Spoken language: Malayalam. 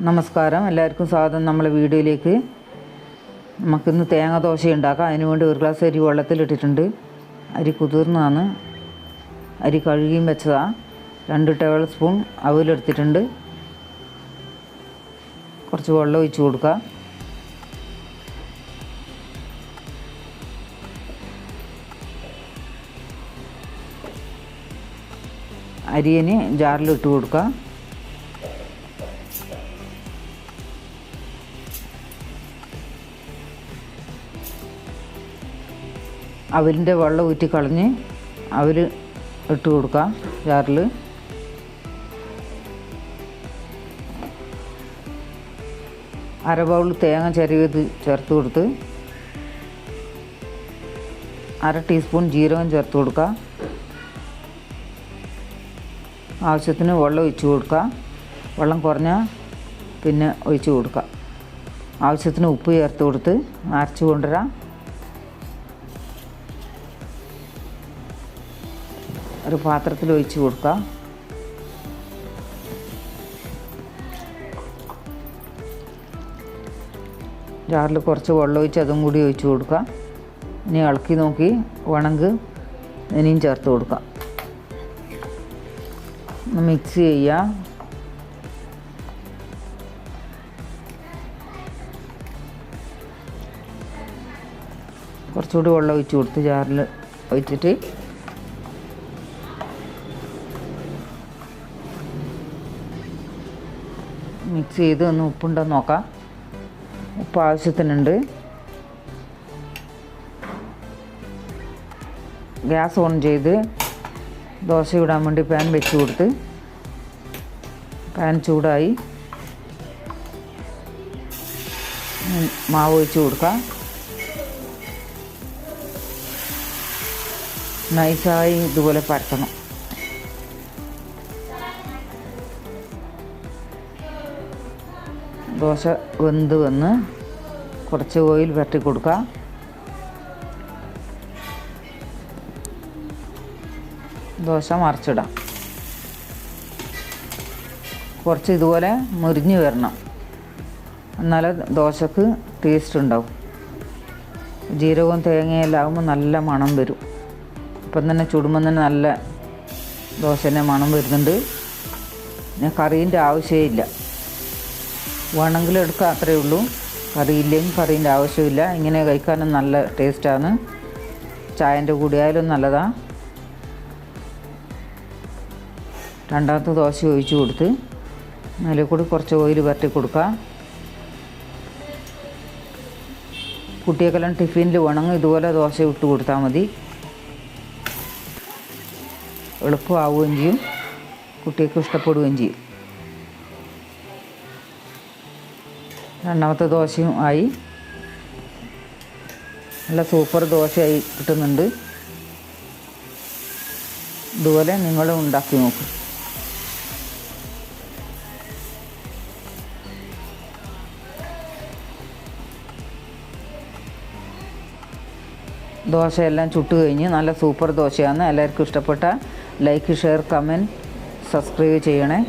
നമസ്കാരം. എല്ലാവർക്കും സ്വാഗതം നമ്മളെ വീഡിയോയിലേക്ക്. നമുക്കിന്ന് തേങ്ങ ദോശ ഉണ്ടാക്കാം. അതിന് വേണ്ടി ഒരു ഗ്ലാസ് അരി വെള്ളത്തിലിട്ടിട്ടുണ്ട് അരി കുതിർന്നതാണ്. അരി കഴുകിയും വെച്ചതാണ് രണ്ട് ടേബിൾ സ്പൂൺ അവിലെടുത്തിട്ടുണ്ട് കുറച്ച് വെള്ളം ഒഴിച്ച് കൊടുക്കുക അരിയന് ജാറിലിട്ട് കൊടുക്കുക അവലിന്റെ വെള്ളം ഊറ്റി കളഞ്ഞ് അവർ ഇട്ട് കൊടുക്കാം ജാറിൽ അര ബൗൾ തേങ്ങ ചെറിയത് ചേർത്ത് കൊടുത്ത് അര ടീസ്പൂൺ ജീരകം ചേർത്ത് കൊടുക്കുക ആവശ്യത്തിന് വെള്ളം ഒഴിച്ച് കൊടുക്കുക വെള്ളം കുറഞ്ഞാൽ പിന്നെ ഒഴിച്ച് കൊടുക്കുക ആവശ്യത്തിന് ഉപ്പ് ചേർത്ത് കൊടുത്ത് അരച്ച് കൊണ്ടുവരാം. ഒരു പാത്രത്തിൽ ഒഴിച്ച് കൊടുക്കുക. ജാറിൽ കുറച്ച് വെള്ളം ഒഴിച്ച് അതും കൂടി ഒഴിച്ച് കൊടുക്കുക. ഇനി ഇളക്കി നോക്കി ഉണങ്ക് ഇനിയും ചേർത്ത് കൊടുക്കാം മിക്സ് ചെയ്യുക. കുറച്ചുകൂടി വെള്ളം ഒഴിച്ച് കൊടുത്ത് ജാറിൽ ഒഴിച്ചിട്ട് മിക്സ് ചെയ്ത് ഒന്ന് ഉപ്പുണ്ടോ നോക്കാം. ഉപ്പ് ആവശ്യത്തിനുണ്ട്. ഗ്യാസ് ഓൺ ചെയ്ത് ദോശ ഇടാൻ വേണ്ടി പാൻ വെച്ച് കൊടുത്ത് പാൻ ചൂടായി. മാവ് ഒഴിച്ച് കൊടുക്കാം. നൈസായി ഇതുപോലെ പരത്തണം. ദോശ വെന്ത് വന്ന് കുറച്ച് ഓയിൽ വരട്ടി കൊടുക്കുക ദോശ മറിച്ചിടാം. കുറച്ച് ഇതുപോലെ മുരിഞ്ഞ് വരണം. എന്നാലേ ദോശക്ക് ടേസ്റ്റ് ഉണ്ടാവും. ജീരകവും തേങ്ങയെല്ലാം ആകുമ്പോൾ നല്ല മണം വരും. ഇപ്പം തന്നെ ചുടുമ്പം തന്നെ നല്ല ദോശേന്റെ മണം വരുന്നുണ്ട്. പിന്നെ കറീന്റെ ആവശ്യമേ ഇല്ല. വേണമെങ്കിൽ എടുക്കുക അത്രയേ ഉള്ളൂ. കറിയില്ലെങ്കിൽ കറീന്റെ ആവശ്യമില്ല. ഇങ്ങനെ കഴിക്കാനും നല്ല ടേസ്റ്റാണ്. ചായന്റെ കൂടെ ആയാലും നല്ലതാണ് രണ്ടാമത്തെ ദോശ ഒഴിച്ച് കൊടുത്ത് അതിൽ കൂടി കുറച്ച് ഓയിൽ പരട്ടി കൊടുക്കുക കുട്ടിയൊക്കെല്ലാം ടിഫിനിൽ വേണമെങ്കിൽ ഇതുപോലെ ദോശ ഇട്ട് കൊടുത്താൽ മതി. എളുപ്പമാവുകയും ചെയ്യും. കുട്ടികൾക്ക് ഇഷ്ടപ്പെടുകയും ചെയ്യും. രണ്ടാമത്തെ ദോശയും ആയി. നല്ല സൂപ്പർ ദോശയായി കിട്ടുന്നുണ്ട്. ഇതുപോലെ നിങ്ങൾ ഉണ്ടാക്കി നോക്കും. ദോശയെല്ലാം ചുട്ട് കഴിഞ്ഞ് നല്ല സൂപ്പർ ദോശയാണ് എല്ലാവർക്കും ഇഷ്ടപ്പെട്ട ലൈക്ക് ഷെയർ കമന്റ് സബ്സ്ക്രൈബ് ചെയ്യണേ.